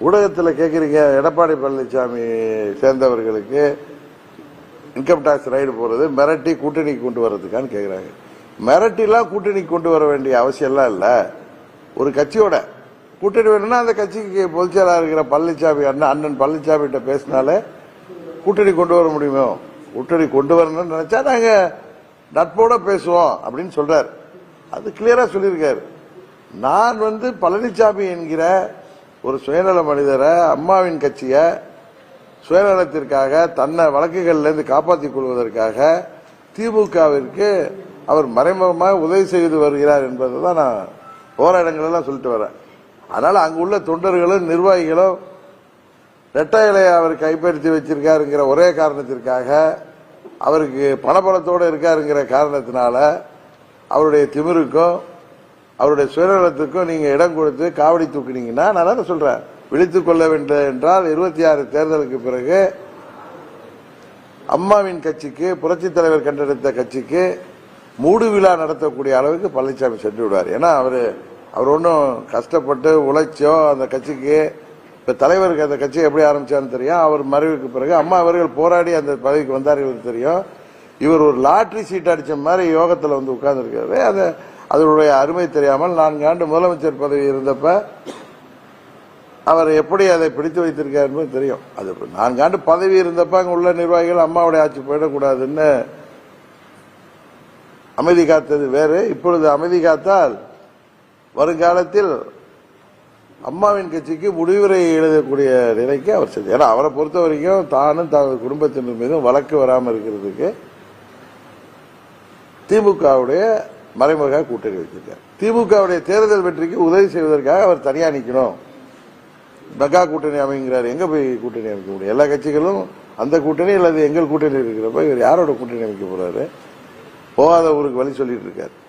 ஊடகத்தில் கேட்குறீங்க எடப்பாடி பழனிசாமி சேர்ந்தவர்களுக்கு இன்கம் டேக்ஸ் ரைடு போகிறது மிரட்டி கூட்டணி கொண்டு வர்றதுக்கான்னு கேட்குறாங்க மிரட்டிலாம் கூட்டணி கொண்டு வர வேண்டிய அவசியம்லாம் இல்லை. ஒரு கட்சியோட கூட்டணி வேணும்னா அந்த கட்சிக்கு பொதுச்செயலாளர் இருக்கிற பழனிசாமி அண்ணன் அண்ணன் பழனிசாமி கிட்ட பேசினாலே கூட்டணி கொண்டு வர முடியுமோ? கூட்டணி கொண்டு வரணும்னு நினச்சா நாங்கள் நட்போட பேசுவோம் அப்படின்னு சொல்கிறார் அது கிளியராக சொல்லியிருக்காரு. நான் வந்து பழனிசாமி என்கிற ஒரு சுயநல மனிதரை அம்மாவின் கட்சியை சுயநலத்திற்காக தன்னை வழக்குகள்ல இருந்து காப்பாற்றிக் கொள்வதற்காக திமுகவிற்கு அவர் மறைமுகமாக உதவி செய்து வருகிறார் என்பதை தான் நான் ஓர இடங்களெல்லாம் சொல்லிட்டு வரேன். அதனால் அங்கே உள்ள தொண்டர்களும் நிர்வாகிகளும் ரெட்டைகளை அவர் கைப்பற்றி வச்சிருக்காருங்கிற ஒரே காரணத்திற்காக அவருக்கு பணபலத்தோடு இருக்காருங்கிற காரணத்தினால அவருடைய திமிருக்கும் அவருடைய சுயநலத்துக்கும் நீங்க இடம் கொடுத்து காவடி தூக்குனீங்கன்னா நான் தான் சொல்றேன். விழித்துக் கொள்ள வேண்டும் என்றால் இருபத்தி ஆறு தேர்தலுக்கு பிறகு அம்மாவின் கட்சிக்கு புரட்சித் தலைவர் கண்டெடுத்த கட்சிக்கு மூடு விழா நடத்தக்கூடிய அளவுக்கு பழனிசாமி சென்று விடுவார். ஏன்னா அவரு அவர் ஒன்றும் கஷ்டப்பட்டு உழைச்சோ அந்த கட்சிக்கு இப்போ தலைவருக்கு அந்த கட்சியை எப்படி ஆரம்பிச்சான்னு தெரியும். அவர் மறைவுக்கு பிறகு அம்மா அவர்கள் போராடி அந்த பதவிக்கு வந்தார்கள் தெரியும். இவர் ஒரு லாட்ரி சீட் அடித்த மாதிரி யோகத்தில் வந்து உட்கார்ந்துருக்காரு. அதை அதனுடைய அருமை தெரியாமல் நான்கு ஆண்டு முதலமைச்சர் பதவி இருந்தப்ப அவர் எப்படி அதை பிடித்து வைத்திருக்கார் என்பது தெரியும். அது நான்கு ஆண்டு பதவி இருந்தப்ப அங்கே உள்ள நிர்வாகிகள் அம்மாவுடைய ஆட்சி போயிடக்கூடாதுன்னு அமைதி காத்தது வேறு. இப்பொழுது அமைதி காத்தால் வருங்காலத்தில் அம்மாவின் கட்சிக்கு முடிவுரை எழுதக்கூடிய நிலைக்கு அவர் செஞ்சார் ஏன்னா அவரை பொறுத்த வரைக்கும் தானும் தனது குடும்பத்தினர் மீதும் வழக்கு வராமல் இருக்கிறதுக்கு திமுகவுடைய மறைமுக கூட்டணி வச்சிருக்கார். திமுகவுடைய தேர்தல் வெற்றிக்கு உதவி செய்வதற்காக அவர் தனியா நிற்கணும் மெகா கூட்டணி அமைங்கிறார். எங்க போய் கூட்டணி அமைக்க முடியும்? எல்லா கட்சிகளும் அந்த கூட்டணி அல்லது எங்கள் கூட்டணி இருக்கிறப்ப இவர் யாரோட கூட்டணி அமைக்க போறாரு? போகாத ஊருக்கு வழி சொல்லிட்டு இருக்காரு.